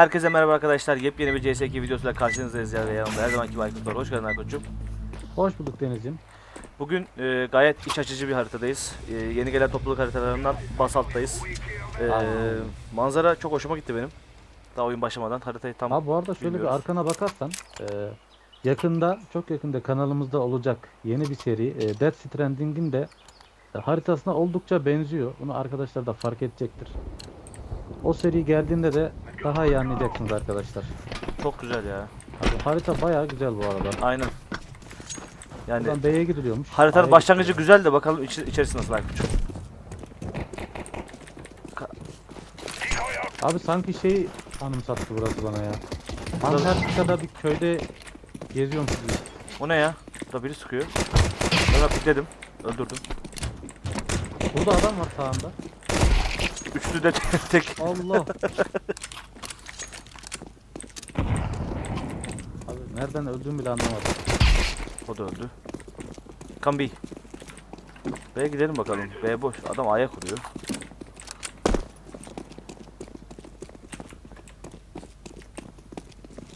Herkese merhaba arkadaşlar. Yepyeni bir CS2 videosuyla karşınızdayız ya ve yanımda her zamanki Aykut var. Hoş geldin Aykut'cum. Hoş bulduk Deniz'ciğim. Bugün e, gayet iç açıcı bir haritadayız. E, yeni gelen topluluk haritalarından Basalt'tayız. E, manzara çok hoşuma gitti benim. Daha oyun başlamadan haritayı tam Abi bu arada şöyle bilmiyoruz. bir arkana bakarsan e, yakında çok yakında kanalımızda olacak yeni bir seri e, Death Stranding'in de e, haritasına oldukça benziyor. Bunu arkadaşlar da fark edecektir. O seri geldiğinde de daha iyi anlayacaksınız arkadaşlar. çok güzel ya. Abi, harita bayağı güzel bu arada. Aynen. Yani Buradan B'ye gidiliyormuş. haritanın A'ya başlangıcı gidiliyor. güzel de bakalım içi, içerisi nasıl Aykut'cum. Abi sanki şey anımsattı burası bana ya. Antarktika'da bir köyde geziyormuş gibi. O ne ya? Burada biri sıkıyor. Ben pikledim. Öldürdüm. Burada adam var sağında. Üçlü de tek. Allah. Abi nereden öldüğümü bile anlamadım. O da öldü. Come B. B'ye gidelim bakalım. B boş. Adam A'ya kuruyor.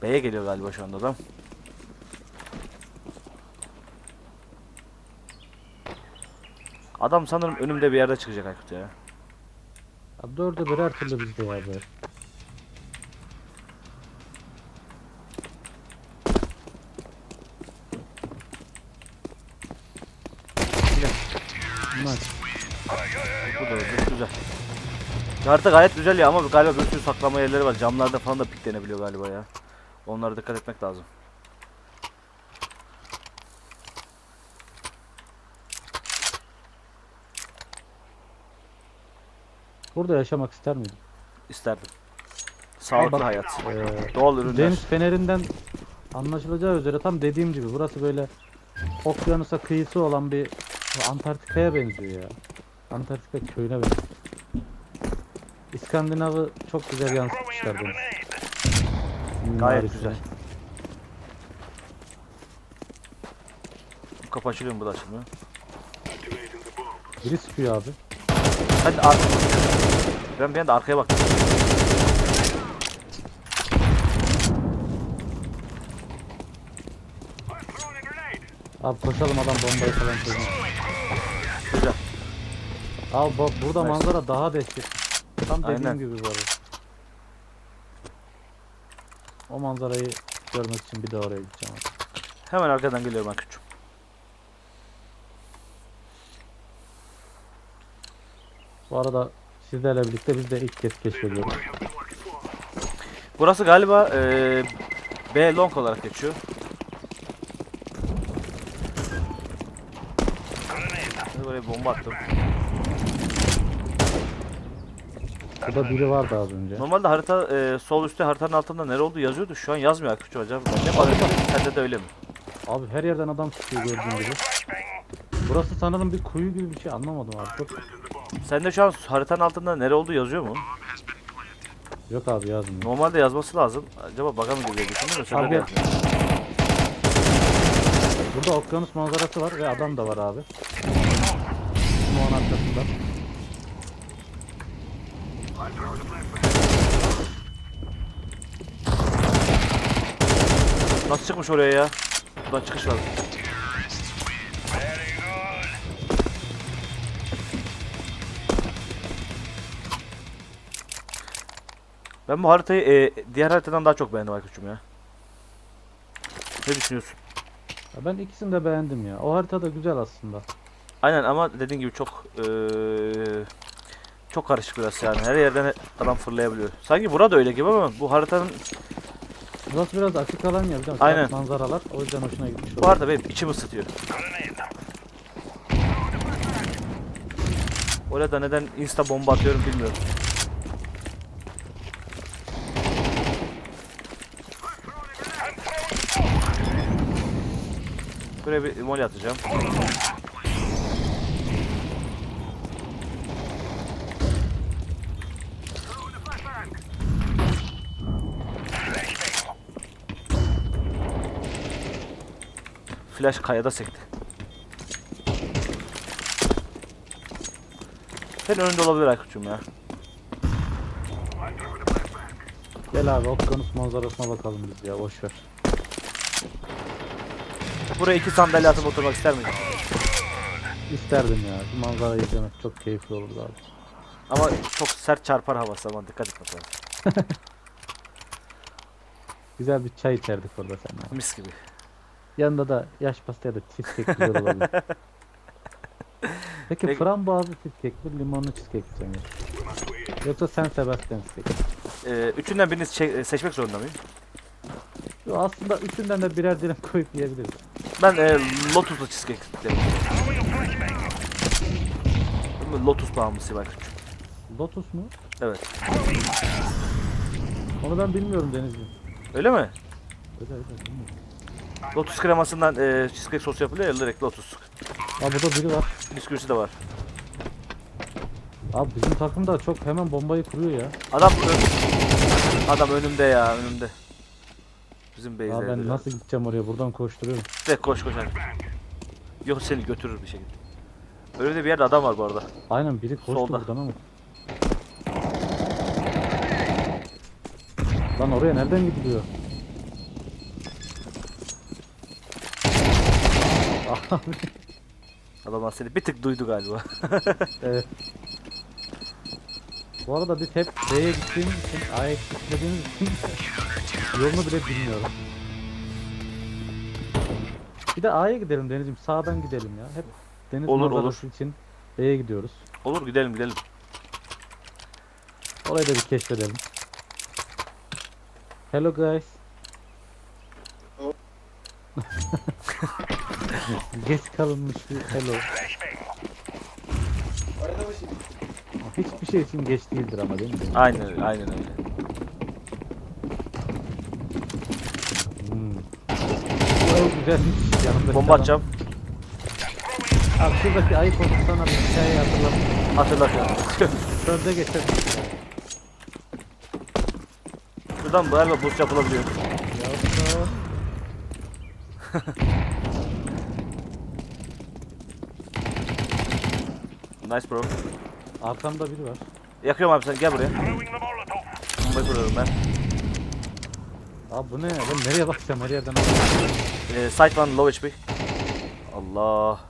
B'ye geliyor galiba şu anda adam. Adam sanırım önümde bir yerde çıkacak Aykut ya. Abi dördü bir her türlü bizde ya be. Harita gayet güzel ya ama galiba bir sürü saklama yerleri var. Camlarda falan da piklenebiliyor galiba ya. Onlara dikkat etmek lazım. Burada yaşamak ister miydim? İsterdim. Sağlıklı Bak, hayat. Ee, Doğal ürünler. deniz fenerinden anlaşılacağı üzere tam dediğim gibi burası böyle okyanusa kıyısı olan bir Antarktika'ya benziyor ya. Antarktika köyüne benziyor. İskandinav'ı çok güzel yansıtmışlar deniz. Gayet Mimarisini. güzel. Bu kapı açılıyor mu bu da açılmıyor? Biri sıkıyor abi. Hadi ar Ben bir anda arkaya baktım. Abi koşalım adam bombayı falan çözmüş. Güzel. Abi bak burada Nice. manzara daha dehşet. Tam dediğim Aynen. gibi bu arada. O manzarayı görmek için bir de oraya gideceğim abi. Hemen arkadan geliyorum ben küçük. Bu arada sizlerle birlikte biz de ilk kez keşfediyoruz. Burası galiba eee B long olarak geçiyor. Buraya bomba attım. Burada biri vardı az önce. Normalde harita eee, sol üstte haritanın altında nere olduğu yazıyordu. Şu an yazmıyor küçük acaba. Ne bakıyorum? Sende de öyle mi? Abi her yerden adam sıkıyor gördüğün gibi. Burası sanırım bir kuyu gibi bir şey anlamadım abi. Çok... Sende şu an haritanın altında nere olduğu yazıyor mu? Yok abi yazmıyor. Normalde yazması lazım. Acaba baka mı giriyor düşündüm de sende de Abi- yazmıyor. Burada okyanus manzarası var ve adam da var abi. Smoke'un arkasında. Nasıl çıkmış oraya ya? Buradan çıkış var. Ben bu haritayı e, diğer haritadan daha çok beğendim Aykut'cum ya. Ne düşünüyorsun? Ya ben ikisini de beğendim ya. O harita da güzel aslında. Aynen ama dediğin gibi çok eee, çok karışık biraz yani. Her yerden adam fırlayabiliyor. Sanki burada öyle gibi ama bu haritanın Burası biraz açık alan ya de Aynen. manzaralar. O yüzden hoşuna gitmiş. bu harita benim içimi ısıtıyor. Orada neden insta bomba atıyorum bilmiyorum. Buraya bir molly atacağım. Flash kayada sekti. Sen önünde olabilir Aykut'cum ya. Gel abi okyanus manzarasına bakalım biz ya boş ver. Buraya iki sandalye atıp oturmak ister miydin? İsterdim ya. Şu manzarayı izlemek çok keyifli olurdu abi. Ama çok sert çarpar havası aman dikkat et bakalım. Güzel bir çay içerdik orada seninle. Mis gibi. Yanında da yaş pasta ya da cheesecake güzel olabilir. Peki Peki- frambuazlı cheesecake mi limonlu cheesecake mi sen yersin? Yoksa sen Sebastian cheesecake mi? Ee, üçünden birini çe- seçmek zorunda mıyım? Yo, Aslında üçünden de birer dilim koyup yiyebiliriz. Ben e, Lotus'lu cheesecake derim. Değil mi? Lotus bağımlısı var. Lotus mu? Evet. Onu ben bilmiyorum Denizli. Öyle mi? Öyle öyle bilmiyorum. Lotus kremasından e, cheesecake sos yapılıyor ya direkt Lotus. Aa burada biri var. Bisküvisi de var. Abi bizim takım da çok hemen bombayı kuruyor ya. Adam ö- adam önümde ya önümde. Bizim Aa base'de. ben nasıl gideceğim oraya buradan koşturuyorum. Direkt koş koş hadi. Yok seni götürür bir şekilde. Öyle de bir yerde adam var bu arada. Aynen biri koştu Solda. buradan ama. Lan oraya nereden gidiliyor? Abi Adamlar seni bir tık duydu galiba. evet. Bu arada biz hep B'ye gittiğimiz için A'ya gitmediğimiz için yolunu bile bilmiyorum. Bir de A'ya gidelim Deniz'im sağdan gidelim ya. Hep deniz Olur, manzarası için B'ye gidiyoruz. Olur gidelim gidelim. Orayı da bir keşfedelim. Hello guys. Geç kalınmış bir hello. Hiçbir şey için geç değildir ama değil mi? Aynen öyle, aynen öyle. Hmm. Çok güzelmiş. Yanımda Bomba atacağım. Abi şuradaki ayı konusuna bir hikaye hatırladım. Hatırlatıyorum. Sözde geçelim. Şuradan galiba boost yapılabiliyor. Yoksa... Nice bro. Arkamda biri var. Yakıyorum abi sen gel buraya. Bombayı kuruyorum ben. Abi bu ne? Ben nereye bakacağım? Her yerden Ee, site one low HP. Allah.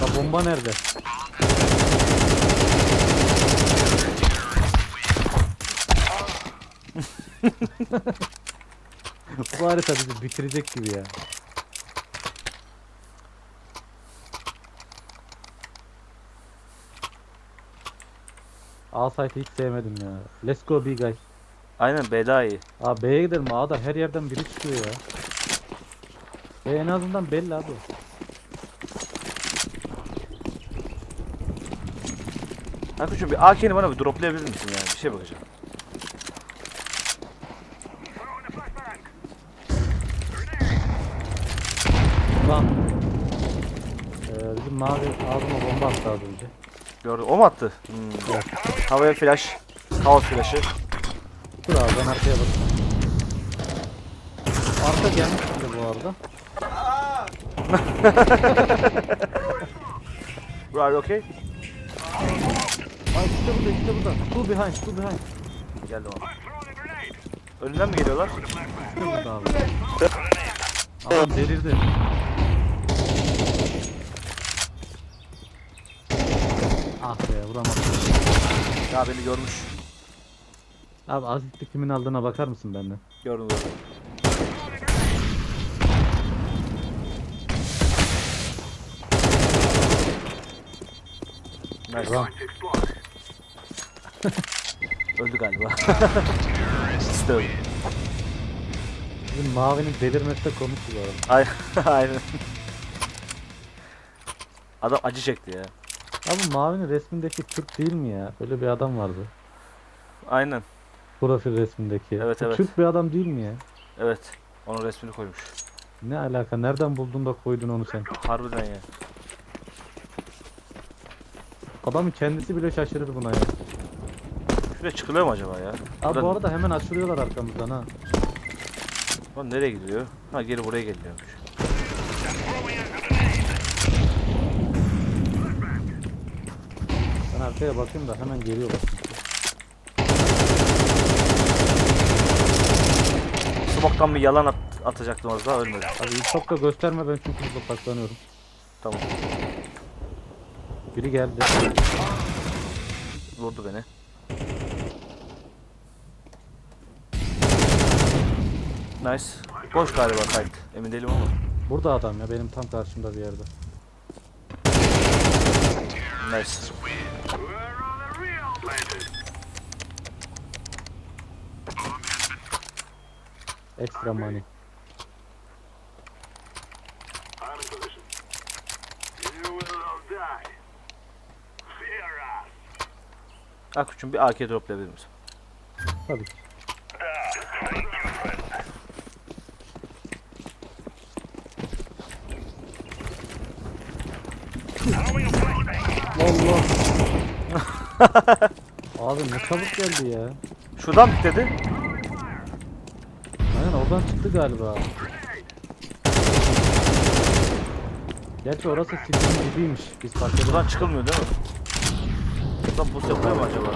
Ya bomba nerede? Bu harita bizi bitirecek gibi ya. A site'ı hiç sevmedim ya. Let's go B guys. Aynen B daha iyi. Abi B'ye gidelim. A'da her yerden biri çıkıyor ya. B en azından belli abi. Hakkı'cım bir AK'ni bana bir droplayabilir misin yani? Bir şey bakacağım. Lan. Ee, bizim mavi ağzıma bomba attı az önce. Gördüm. O mu attı? Hmm. Evet. Havaya flash. Kaos flash'ı. Dur abi ben arkaya bakayım. Arka gelmiş bile bu arada. Bro are you okay? Ay işte burada işte burada. Two behind two behind. Geldim abi. Önünden mi geliyorlar? İşte burada abi. Adam delirdi. Ah be vuramadım. Ya beni görmüş. Abi asisti kimin aldığına bakar mısın benden? Gördüm gördüm. Nice. Ulan. Öldü galiba. Öldü. Bizim mavinin delirmesi de komikti bu arada. Ay- Aynen. Adam acı çekti ya. Abi mavinin resmindeki Türk değil mi ya? Böyle bir adam vardı. Aynen. Profil resmindeki. Evet, Bu evet. Türk bir adam değil mi ya? Evet. Onun resmini koymuş. Ne alaka? Nereden buldun da koydun onu sen? Harbiden ya. Adamın kendisi bile şaşırır buna ya. Şuraya çıkılıyor mu acaba ya? Abi Buradan- bu arada hemen açılıyorlar arkamızdan ha. Lan nereye gidiyor? Ha geri buraya geliyormuş. Arkaya bakayım da hemen geliyor bak. Smoke'tan bir yalan at atacaktım az daha ölmedi. Abi ilk çok da gösterme ben çünkü burada saklanıyorum. Tamam. Biri geldi. Vurdu beni. Nice. Boş galiba kayıt. Emin değilim ama. Burada adam ya benim tam karşımda bir yerde. Nice. Extra money. I'm in position. You will all die. Fear us. Aküçüm bir AK droplayabilir misin? Tabii ki. Allah. Abi ne çabuk geldi ya. Şuradan mı dedi? Aynen oradan çıktı galiba. Gerçi orası sitenin gibiymiş. Biz fark. Buradan çıkılmıyor değil mi? Buradan boost yapılıyor mu acaba?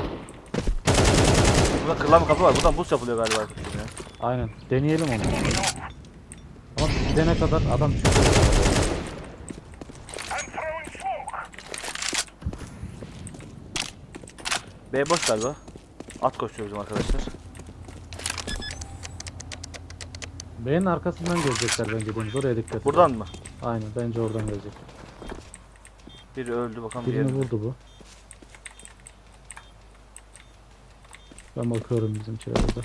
Burada kırılan bir kapı var. Buradan boost yapılıyor galiba. Aynen. Deneyelim onu. Ama gidene kadar adam çıkıyor. B boş galiba. At koşuyor bizim arkadaşlar. B'nin arkasından gelecekler bence Deniz. Oraya dikkat et. Buradan mı? Aynen bence oradan gelecek. Biri öldü bakalım Birini diğeri. vurdu bu. Ben bakıyorum bizimkilere de.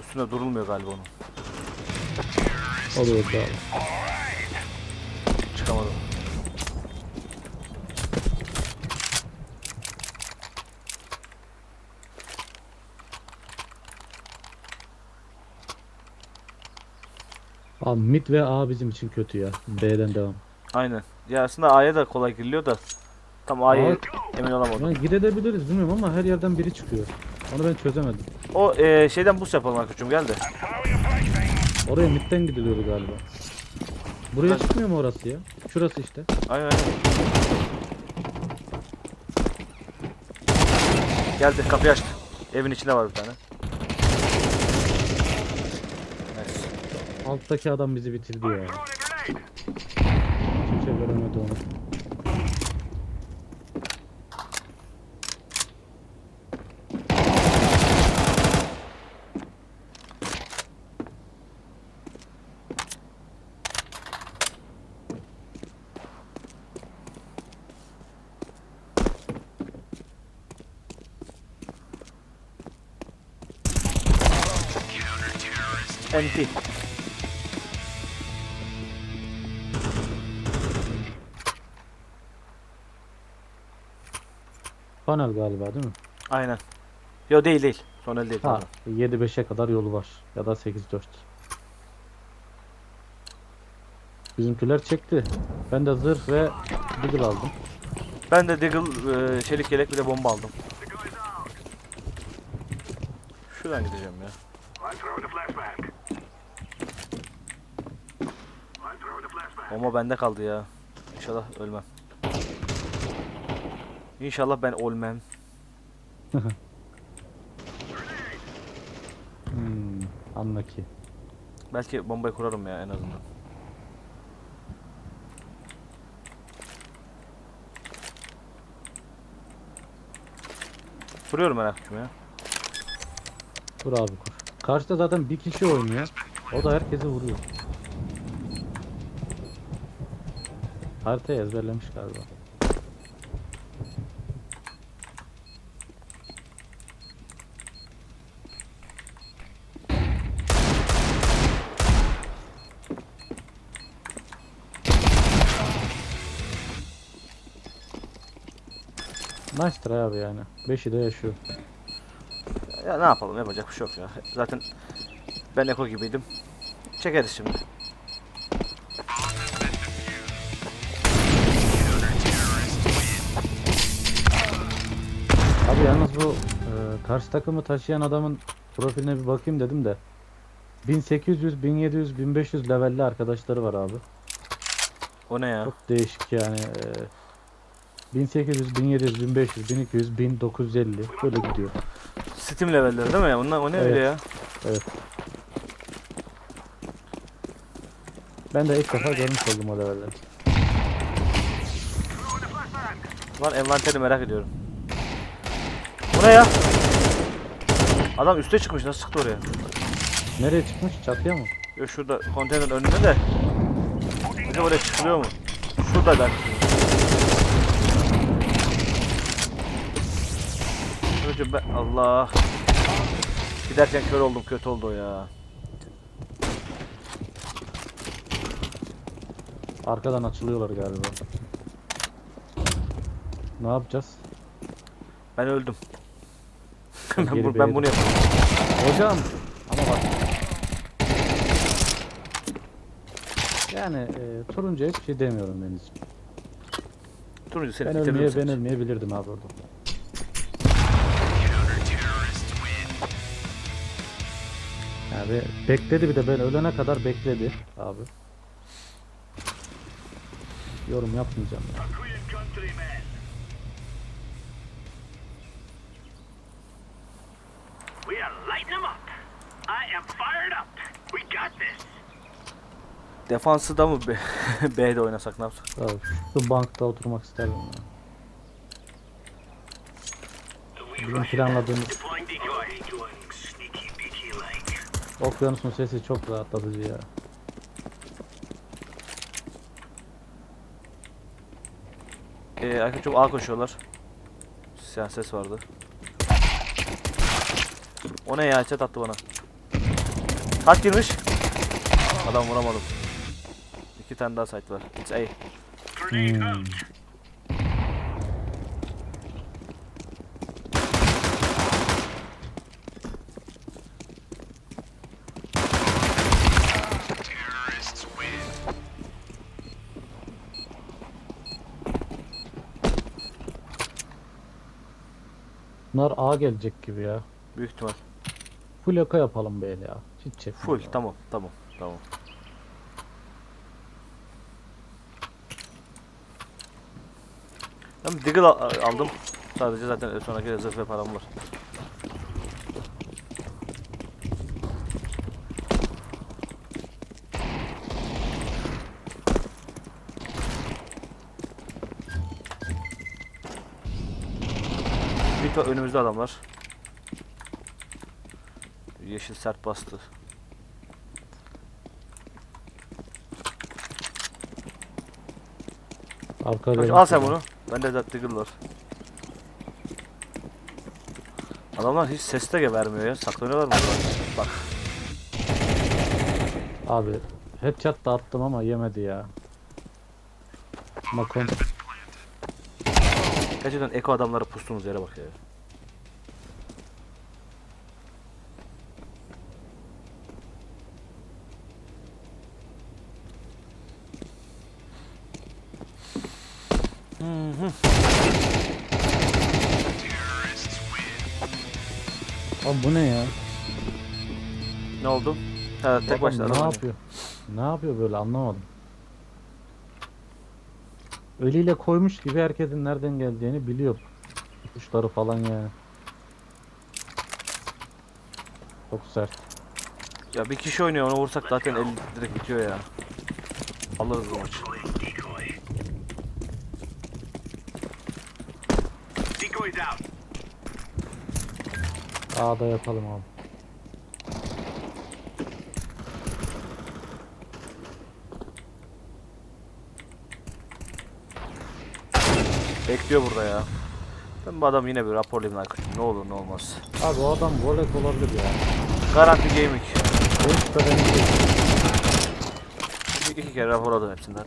Üstüne durulmuyor galiba onun. Oluyor abi. Çıkamadım. Abi mid ve A bizim için kötü ya. B'den devam. Aynen. Ya aslında A'ya da kolay giriliyor da. Tam A'ya emin olamadım. Yani gidebiliriz bilmiyorum ama her yerden biri çıkıyor. Onu ben çözemedim. O e, şeyden boost yapalım arkadaşım gel de. Oraya midden gidiliyordu galiba. Buraya Ben- çıkmıyor mu orası ya? Şurası işte. Aynen aynen. Geldi kapıyı açtı. Evin içinde var bir tane. Nice. Alttaki adam bizi bitirdi ya. Kimse göremedi onu. NT. Panel galiba değil mi? Aynen. Yo değil değil. Son el değil. Ha, pardon. 7-5'e kadar yolu var. Ya da 8-4. Bizimkiler çekti. Ben de zırh ve deagle aldım. Ben de Deagle, e, çelik yelek bir de bomba aldım. Şuradan gideceğim ya. Throwing a flashbang. Bomba bende kaldı ya. İnşallah ölmem. İnşallah ben ölmem. Hmm, unlucky. Belki bombayı kurarım ya en azından. Kuruyorum merak etme ya. Dur abi kur. Karşıda zaten bir kişi oynuyor. O da herkesi vuruyor. Haritayı ezberlemiş galiba. Nice try abi yani. Beşi de yaşıyor. Ya ne yapalım yapacak bir şey yok ya. Zaten ben Eko gibiydim. Çekeriz şimdi. Karşı takımı taşıyan adamın profiline bir bakayım dedim de 1800, 1700, 1500 levelli arkadaşları var abi. O ne ya? Çok değişik yani. e, 1800, 1700, 1500, 1200, 1950 böyle gidiyor. Steam levelleri değil mi ya? Bunlar o ne Evet. öyle ya? Ben de ilk defa görmüş oldum o levelleri. Lan envanteri merak ediyorum. Bu ne ya? Adam üste çıkmış nasıl çıktı oraya? Nereye çıkmış? Çatıya mı? Yok şurada konteyner önünde de. Acaba oraya çıkılıyor mu? Şurada ben. Hocam ben Allah. Giderken kör oldum kötü oldu ya. Arkadan açılıyorlar galiba. Ne yapacağız? Ben öldüm. Ben, bu- ben bunu yapayım. Hocam ama bak. Yani e, turuncu hiçbir şey demiyorum Denizciğim. Turuncu seni Ben ölmeye seni. ben ölmeyebilirdim abi orada. Yani bekledi bir de ben ölene kadar bekledi abi. Yorum yapmayacağım ya. Gun Defansı da mı B- B'de oynasak ne yapsak? Abi, şu bankta oturmak isterdim ya. Bizim planladığımız okyanusun sesi çok rahatlatıcı ya. Ee, arka çok A koşuyorlar. Siyah ses vardı. O ne ya? Chat attı bana. Kaç girmiş? Adam vuramadım. İki tane daha site var. It's A. Hmm. Bunlar A gelecek gibi ya. Büyük ihtimal. Full yaka yapalım böyle ya. Hiç çekme. Full. Tamam. Tamam. Tamam. Ben Deagle al- aldım. Sadece zaten sonraki zırh ve param var. Bir önümüzde adamlar. Yeşil sert bastı. Al sen bunu. Bende de Deagle var. Adamlar hiç ses de vermiyor ya. Saklanıyorlar mı? Bak. Abi headshot da attım ama yemedi ya. Ama kon- Gerçekten eko adamlara pustuğumuz yere bak ya. Abi bu ne ya? Ne oldu? Ha, tek adam başına ne adam yapıyor? Ne yapıyor böyle anlamadım. Eliyle koymuş gibi herkesin nereden geldiğini biliyor. Kuşları falan yani. Çok sert. Ya bir kişi oynuyor onu vursak zaten el direkt bitiyor ya. Alırız bu maçı. A'da yapalım abi. Bekliyor burada ya. Ben bu adam yine bir raporlayayım arkadaşım. Ne olur ne olmaz. Abi o adam volek olabilir ya. Garanti gaming. Benim değil. İki, iki kere raporladım hepsinden.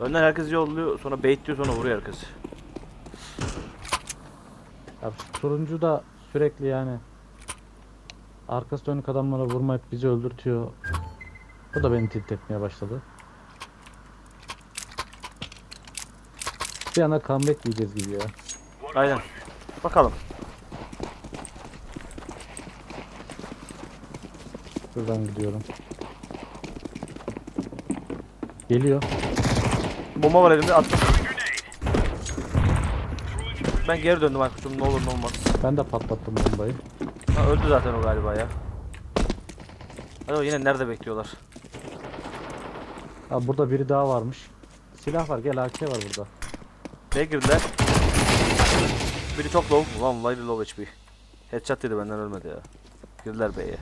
Önden herkes yolluyor sonra bait diyor sonra vuruyor herkes. Ya turuncu da sürekli yani arkası dönük adamlara vurmayıp bizi öldürtüyor. Bu da beni tilt etmeye başladı. Bir anda comeback diyeceğiz gibi ya. Aynen. Bakalım. Şuradan gidiyorum. Geliyor. Bomba var elimde attım. Ben geri döndüm Aykut'cum ne olur ne olmaz. Ben de patlattım bombayı. Ha, öldü zaten o galiba ya. Hadi o yine nerede bekliyorlar? Ha burada biri daha varmış. Silah var gel AK var burada. B'ye girdiler. Biri çok low. Ulan vallahi low HP. Headshot dedi benden ölmedi ya. Girdiler B'ye.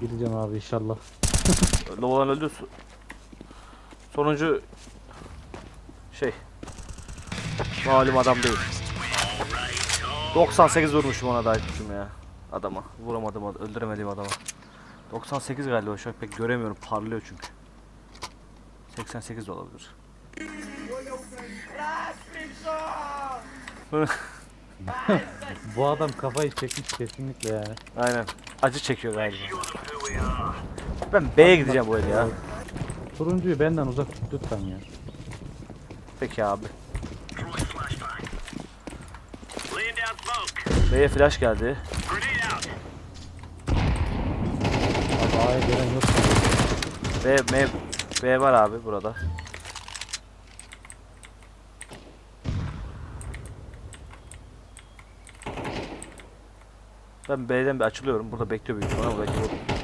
Gideceğim abi inşallah. Low olan öldü. Sonuncu şey malum adam değil. 98 vurmuşum ona da Aykut'cum ya. Adama. Vuramadım ad- öldüremediğim adama. 98 galiba şu an pek göremiyorum parlıyor çünkü. 88 de olabilir. Bu adam kafayı çekmiş kesinlikle yani. Aynen. Acı çekiyor galiba. Ben B'ye gideceğim bu el ya. Turuncuyu benden uzak tut lütfen ya. Peki abi. B'ye flash geldi. Abi A'ya gelen yok. B, M, B var abi burada. Ben B'den bir açılıyorum. Burada bekliyor büyük ihtimalle. Belki bu...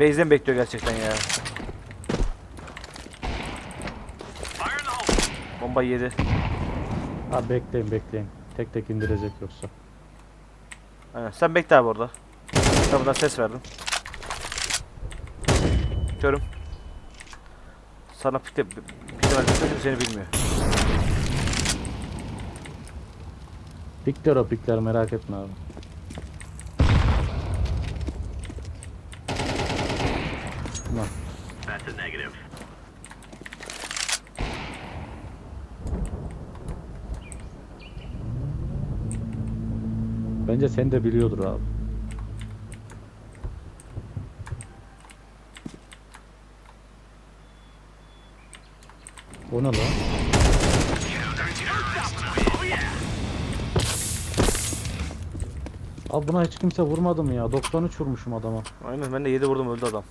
Base'den bekliyor gerçekten ya. Bomba yedi. Abi bekleyin bekleyin. Tek tek indirecek yoksa. Aynen. Sen bekle abi orada. Kapıdan ses verdim. Körüm. Sana pite, pite verdim seni bilmiyor. Pikler o pikler merak etme abi. Tamam. That's a negative. Bence sen de biliyordur abi. O ne lan? Abi buna hiç kimse vurmadı mı ya? 93 vurmuşum adama. Aynen ben de 7 vurdum öldü adam.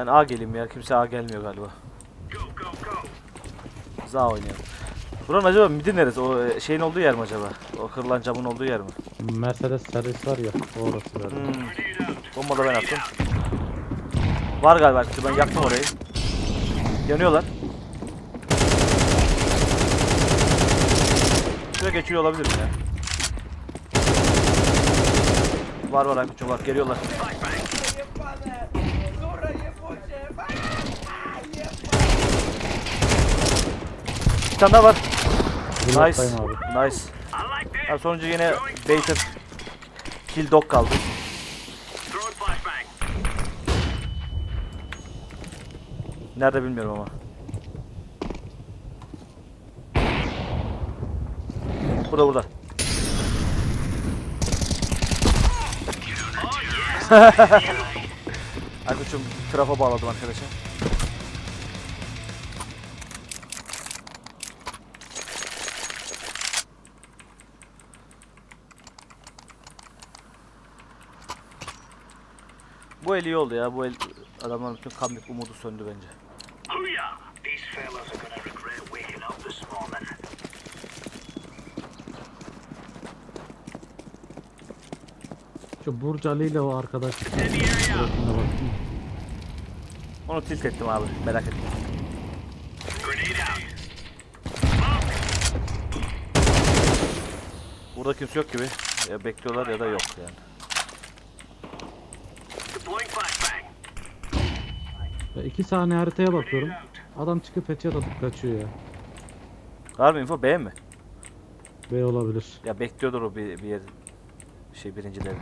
Ben A geleyim ya. Kimse A gelmiyor galiba. Go, go, go. Biz A oynayalım. Buranın acaba midi neresi? O e, şeyin olduğu yer mi acaba? O kırılan camın olduğu yer mi? Mercedes servis var ya. Orası galiba. Hmm. Bomba da ben attım. Var galiba. Ben yaktım orayı. Yanıyorlar. Şuraya geçiyor olabilir mi ya? Var var Aykut'cum var. Geliyorlar. Tane daha var. Nice. Nice. Ha, sonuncu yine Bater. Kill dog kaldı. Nerede bilmiyorum ama. Burada burada. Aykut'cum trafa bağladım arkadaşa. Bu el iyi oldu ya. Bu el adamların bütün comeback umudu söndü bence. Morning. Şu Burç Ali ile o arkadaş. Bak. Onu tilt ettim abi. Merak etme. Burada kimse yok gibi. Ya bekliyorlar ya da yok yani. Ya iki saniye haritaya bakıyorum. Adam çıkıp headshot atıp kaçıyor ya. Mı info? B mi? B olabilir. Ya bekliyordur o bir, bir yer şey birincileri.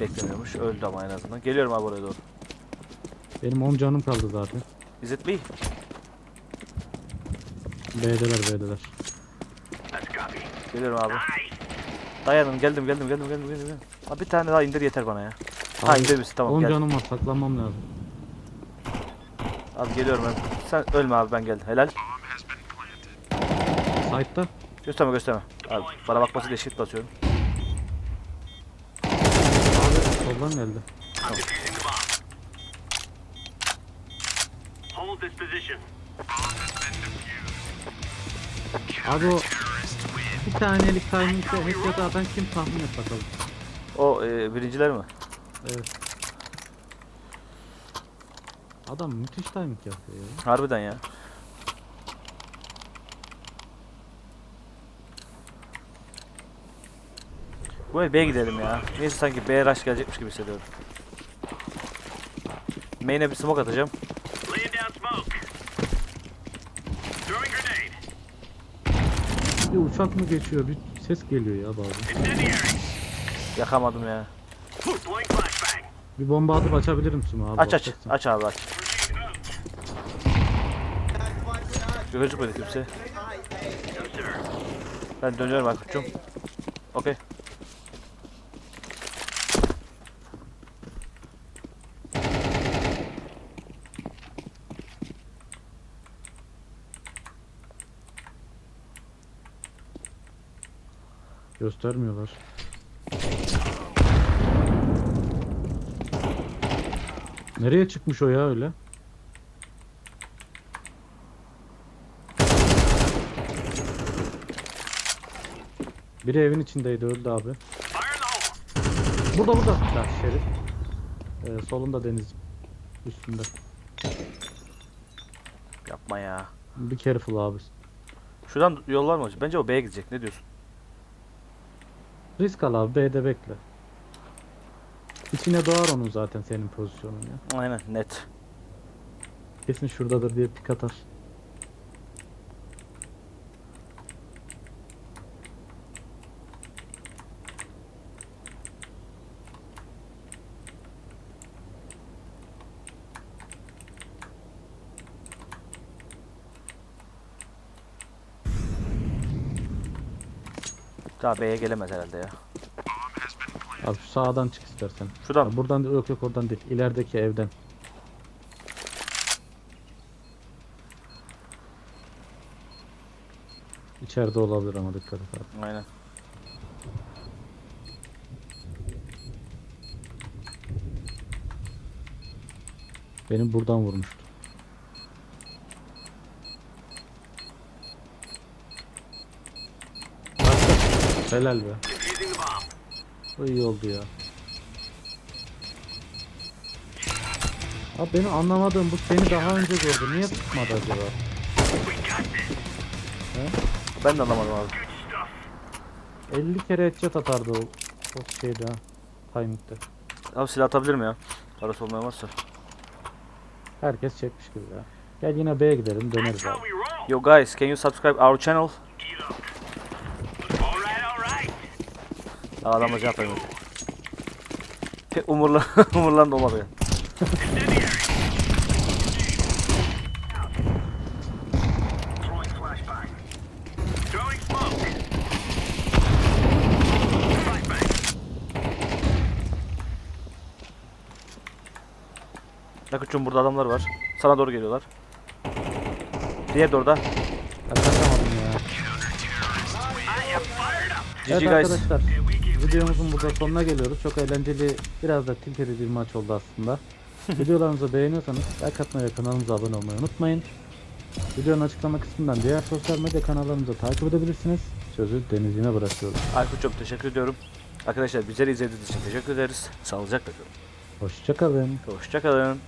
Beklemiyormuş. Öldü ama en azından. Geliyorum abi oraya doğru. Benim 10 canım kaldı zaten. Is it me? B'deler B'deler. Geliyorum abi. Dayanın geldim geldim geldim geldim geldim. Ha, bir tane daha indir yeter bana ya. Ha indir misin tamam 10 gel. canım var saklanmam lazım. Abi geliyorum ben. Sen ölme abi ben geldim. Helal. Site'da. Gösterme gösterme. Abi bana bakması diye shift basıyorum. Abi soldan geldi. Position. Abi o bir tanelik timing'de headshot atan kim tahmin et bakalım. O e, birinciler mi? Evet. Adam müthiş timing yapıyor ya. Harbiden ya. Bu el B'ye gidelim ya. Neyse sanki B rush gelecekmiş gibi hissediyorum. Main'e bir smoke atacağım. Bir uçak mı geçiyor? Bir ses geliyor ya bazen. Yakamadım ya. Bir bomba atıp açabilir misin abi? Aç aç. Bakacaksın. Aç abi aç. Gözükmedi kimse. Ben dönüyorum Aykut'cum. Okey. Göstermiyorlar. Nereye çıkmış o ya öyle? Biri evin içindeydi öldü abi. Burada burada. Ya şerif. Ee, solunda deniz. Üstünde. Yapma ya. Bir careful abi. Şuradan yol var mı? Bence o B'ye gidecek. Ne diyorsun? Risk al abi B'de bekle. İçine doğar onun zaten senin pozisyonun ya. Aynen net. Kesin şuradadır diye pik atar. Daha B'ye gelemez herhalde ya. Abi şu sağdan çık istersen. Şuradan. Ha, buradan değil, yok yok oradan değil. İlerideki evden. İçeride olabilir ama dikkat et abi. Aynen. Benim buradan vurmuştu. Helal be. O iyi oldu ya. Abi benim anlamadığım bu seni daha önce gördü. Niye tutmadı acaba? This. Ben de anlamadım abi. Good stuff. 50 kere headshot atardı o, o şeyde ha. Timing'de. Abi silah atabilir mi ya? Parası olmayan varsa. Herkes çekmiş gibi ya. Gel yine B'ye gidelim döneriz abi. Yo guys, can you subscribe our channel? Aa, adama cevap vermedi. Pek umurla, umurlandı olmadı ya. Yakut'cum burada adamlar var. Sana doğru geliyorlar. Diğer de orada. Ben kaçamadım ya. GG Evet guys. arkadaşlar videomuzun burada sonuna geliyoruz. Çok eğlenceli biraz da tilt edici bir maç oldu aslında. Videolarımızı beğeniyorsanız like atmayı ve kanalımıza abone olmayı unutmayın. Videonun açıklama kısmından diğer sosyal medya kanallarımızı takip edebilirsiniz. Sözü denizine bırakıyorum. Aykut'cum teşekkür ediyorum. Arkadaşlar bizleri izlediğiniz için teşekkür ederiz. Sağlıcakla kalın. Hoşçakalın. Hoşçakalın.